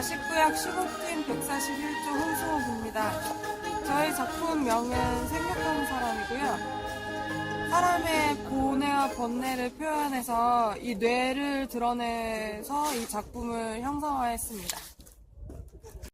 49약 15팀 141조 홍수호입니다. 저희 작품명은 생각하는 사람이고요. 사람의 고뇌와 번뇌를 표현해서 이 뇌를 드러내서 이 작품을 형성화했습니다.